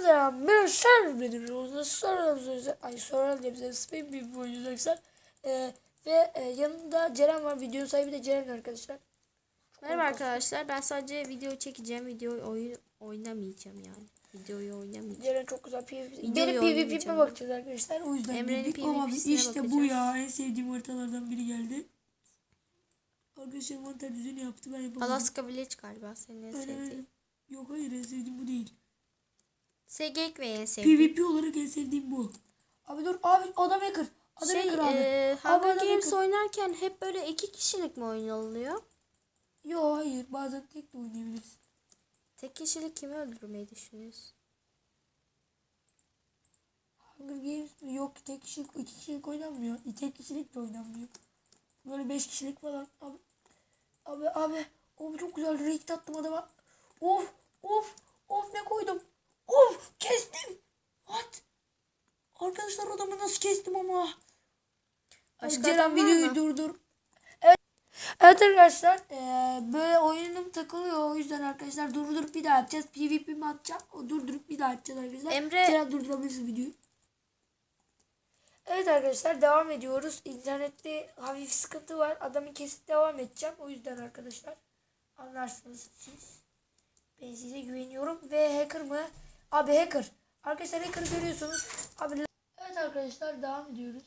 Hepinize merhaba benim yolda soralım ay soralım diye bize spam bir oynayacaksın. Ee, ve e, yanında Ceren var. Videonun sahibi de Ceren arkadaşlar. Merhaba arkadaşlar. Ben sadece video çekeceğim. Video oyun oynamayacağım yani. Videoyu oynamayacağım. Ceren çok güzel PvP. Benim PvP'me bakacağız arkadaşlar. O yüzden Emre'nin geldik. Ama işte bu ya. En sevdiğim haritalardan biri geldi. Arkadaşlar mantar düzeni yaptı. Ben yapamadım. Alaska Village galiba senin en sevdiğin. Yok hayır en sevdiğim bu değil. SGK ve sevdiğin. PvP olarak en sevdiğim bu. Abi dur abi adam hacker. Adam Şey, hacker abi. e, Hunger Games hacker. oynarken hep böyle iki kişilik mi oynanılıyor? Yok hayır bazen tek de oynayabilirsin. Tek kişilik kimi öldürmeyi düşünüyorsun? Hunger Games mi? Yok tek kişilik, iki kişilik oynanmıyor. Tek kişilik de oynanmıyor. Böyle beş kişilik falan. Abi, abi, abi. Abi çok güzel raid attım adama. Of, of, of ne koydum. Of, kestim. What? Arkadaşlar adamı nasıl kestim ama. Başka Ceren videoyu durdur. Evet. Evet arkadaşlar eee, böyle oyunum takılıyor o yüzden arkadaşlar durdurup bir daha yapacağız. PvP mi atacağım? O durdurup bir daha yapacağız arkadaşlar. Emre- Ceren durdurabilirsin videoyu. Evet arkadaşlar devam ediyoruz. İnternette hafif sıkıntı var. Adamı kesip devam edeceğim. O yüzden arkadaşlar anlarsınız siz. Ben size güveniyorum. Ve hacker mı? Abi hacker. Arkadaşlar hacker görüyorsunuz. Abi arkadaşlar devam ediyoruz.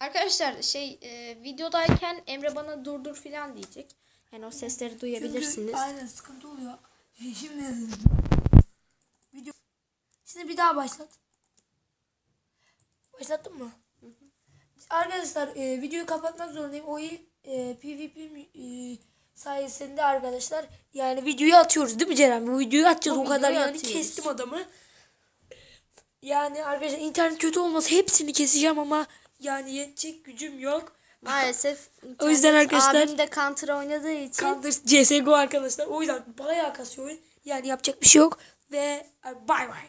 Arkadaşlar şey e, videodayken Emre bana durdur filan diyecek. Yani o sesleri duyabilirsiniz. Çünkü aynen sıkıntı oluyor. Şimdi video Şimdi bir daha başlat. Başlattın mı? Arkadaşlar e, videoyu kapatmak zorundayım. O ilk e, PvP e, sayesinde arkadaşlar yani videoyu atıyoruz değil mi Ceren? Bu videoyu atacağız O o, kadar yani atıyoruz. kestim adamı. Yani arkadaşlar internet kötü olmasa hepsini keseceğim ama yani yetecek gücüm yok. Maalesef O yüzden arkadaşlar- abim de Counter oynadığı için Counter CSGO arkadaşlar. O yüzden bayağı kasıyor oyun. Yani yapacak bir şey yok. Ve bay bay.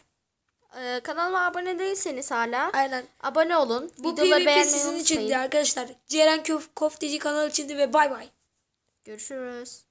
e, kanalıma abone değilseniz hala Aynen. abone olun. Bu Videoları PvP sizin içindi arkadaşlar. Ceren Köf Kofteci kanal içindi ve bay bay. Görüşürüz.